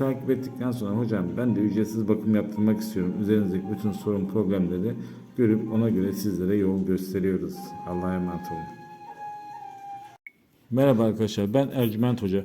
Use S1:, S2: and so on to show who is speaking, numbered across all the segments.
S1: Takip ettikten sonra hocam ben de ücretsiz bakım yaptırmak istiyorum. Üzerinizdeki bütün sorun problemleri görüp ona göre sizlere yol gösteriyoruz. Allah'a emanet olun. Merhaba arkadaşlar ben Ercüment Hoca.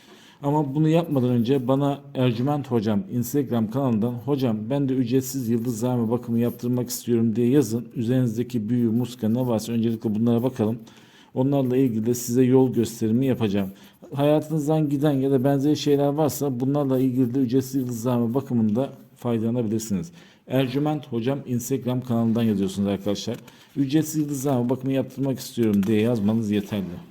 S1: Ama bunu yapmadan önce bana Ercüment Hocam Instagram kanalından hocam ben de ücretsiz yıldızlarma bakımı yaptırmak istiyorum diye yazın. Üzerinizdeki büyü, muska ne varsa öncelikle bunlara bakalım. Onlarla ilgili de size yol gösterimi yapacağım. Hayatınızdan giden ya da benzeri şeyler varsa bunlarla ilgili de ücretsiz yıldızlarma bakımında faydalanabilirsiniz. Ercüment Hocam Instagram kanalından yazıyorsunuz arkadaşlar. Ücretsiz yıldızlarma bakımı yaptırmak istiyorum diye yazmanız yeterli.